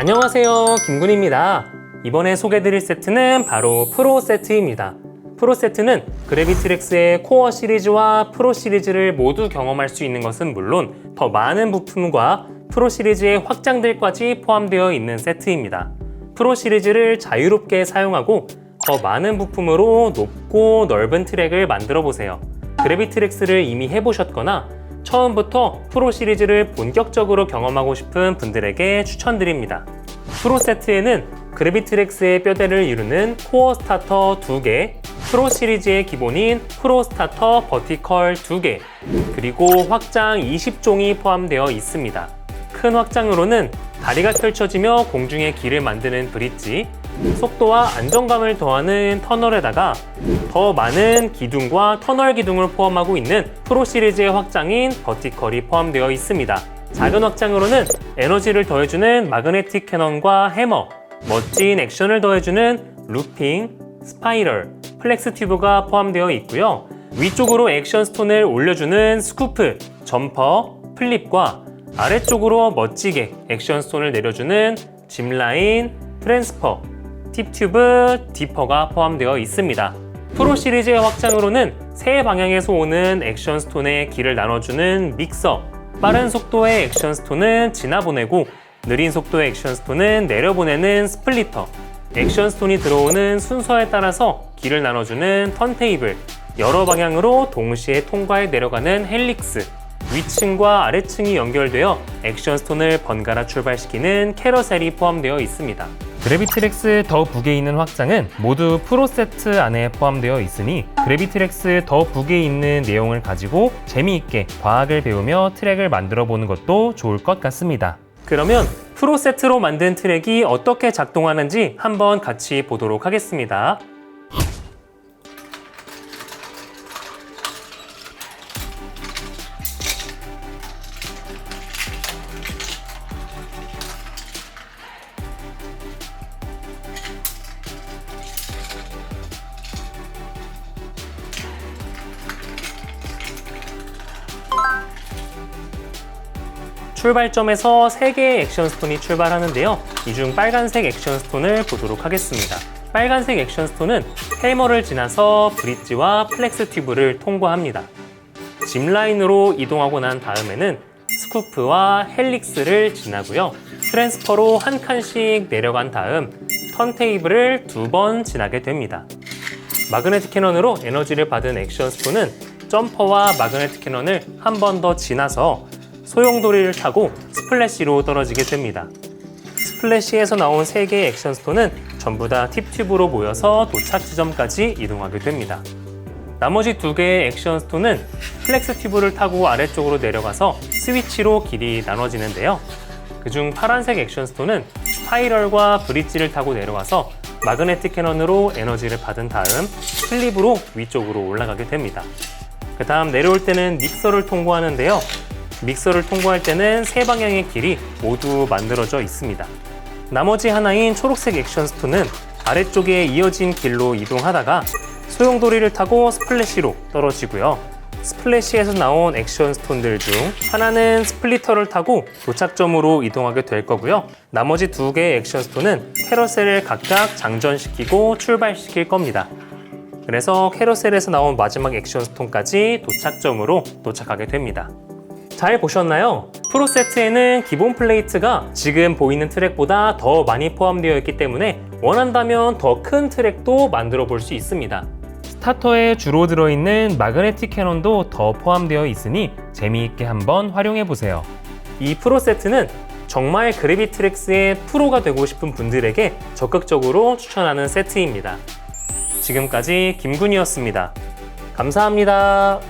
안녕하세요. 김군입니다. 이번에 소개드릴 세트는 바로 프로 세트입니다. 프로 세트는 그래비트렉스의 코어 시리즈와 프로 시리즈를 모두 경험할 수 있는 것은 물론 더 많은 부품과 프로 시리즈의 확장들까지 포함되어 있는 세트입니다. 프로 시리즈를 자유롭게 사용하고 더 많은 부품으로 높고 넓은 트랙을 만들어 보세요. 그래비트렉스를 이미 해보셨거나 처음부터 프로 시리즈를 본격적으로 경험하고 싶은 분들에게 추천드립니다. 프로 세트에는 그래비트렉스의 뼈대를 이루는 코어 스타터 2개, 프로 시리즈의 기본인 프로 스타터 버티컬 2개, 그리고 확장 20종이 포함되어 있습니다. 큰 확장으로는 다리가 펼쳐지며 공중에 길을 만드는 브릿지, 속도와 안정감을 더하는 터널에다가 더 많은 기둥과 터널 기둥을 포함하고 있는 프로 시리즈의 확장인 버티컬이 포함되어 있습니다. 작은 확장으로는 에너지를 더해주는 마그네틱 캐넌과 해머, 멋진 액션을 더해주는 루핑, 스파이럴, 플렉스 튜브가 포함되어 있고요. 위쪽으로 액션 스톤을 올려주는 스쿠프, 점퍼, 플립과 아래쪽으로 멋지게 액션 스톤을 내려주는 짚라인, 트랜스퍼, 팁튜브, 디퍼가 포함되어 있습니다. 프로 시리즈의 확장으로는 세 방향에서 오는 액션 스톤의 길을 나눠주는 믹서, 빠른 속도의 액션 스톤은 지나보내고 느린 속도의 액션 스톤은 내려보내는 스플리터, 액션 스톤이 들어오는 순서에 따라서 길을 나눠주는 턴테이블, 여러 방향으로 동시에 통과해 내려가는 헬릭스, 위층과 아래층이 연결되어 액션 스톤을 번갈아 출발시키는 캐러셀이 포함되어 있습니다. 그래비트렉스 더 북에 있는 확장은 모두 프로 세트 안에 포함되어 있으니 그래비트렉스 더 북에 있는 내용을 가지고 재미있게 과학을 배우며 트랙을 만들어 보는 것도 좋을 것 같습니다. 그러면 프로 세트로 만든 트랙이 어떻게 작동하는지 한번 같이 보도록 하겠습니다. 출발점에서 3개의 액션 스톤이 출발하는데요. 이 중 빨간색 액션 스톤을 보도록 하겠습니다. 빨간색 액션 스톤은 헬머를 지나서 브릿지와 플렉스 튜브를 통과합니다. 짚 라인으로 이동하고 난 다음에는 스쿠프와 헬릭스를 지나고요. 트랜스퍼로 한 칸씩 내려간 다음 턴테이블을 두 번 지나게 됩니다. 마그네틱 캐넌으로 에너지를 받은 액션 스톤은 점퍼와 마그네틱 캐넌을 한 번 더 지나서 소용돌이를 타고 스플래시로 떨어지게 됩니다. 스플래시에서 나온 3개의 액션 스톤은 전부 다 팁튜브로 모여서 도착 지점까지 이동하게 됩니다. 나머지 2개의 액션 스톤은 플렉스 튜브를 타고 아래쪽으로 내려가서 스위치로 길이 나눠지는데요. 그중 파란색 액션 스톤은 스파이럴과 브릿지를 타고 내려가서 마그네틱 캐넌으로 에너지를 받은 다음 슬립으로 위쪽으로 올라가게 됩니다. 그 다음 내려올 때는 믹서를 통과하는데요. 믹서를 통과할 때는 세 방향의 길이 모두 만들어져 있습니다. 나머지 하나인 초록색 액션 스톤은 아래쪽에 이어진 길로 이동하다가 소용돌이를 타고 스플래시로 떨어지고요. 스플래시에서 나온 액션 스톤들 중 하나는 스플리터를 타고 도착점으로 이동하게 될 거고요. 나머지 두 개의 액션 스톤은 캐러셀을 각각 장전시키고 출발시킬 겁니다. 그래서 캐러셀에서 나온 마지막 액션 스톤까지 도착점으로 도착하게 됩니다. 잘 보셨나요? 프로 세트에는 기본 플레이트가 지금 보이는 트랙보다 더 많이 포함되어 있기 때문에 원한다면 더 큰 트랙도 만들어 볼 수 있습니다. 스타터에 주로 들어있는 마그네틱 캐논도 더 포함되어 있으니 재미있게 한번 활용해 보세요. 이 프로 세트는 정말 그래비트렉스의 프로가 되고 싶은 분들에게 적극적으로 추천하는 세트입니다. 지금까지 김군이었습니다. 감사합니다.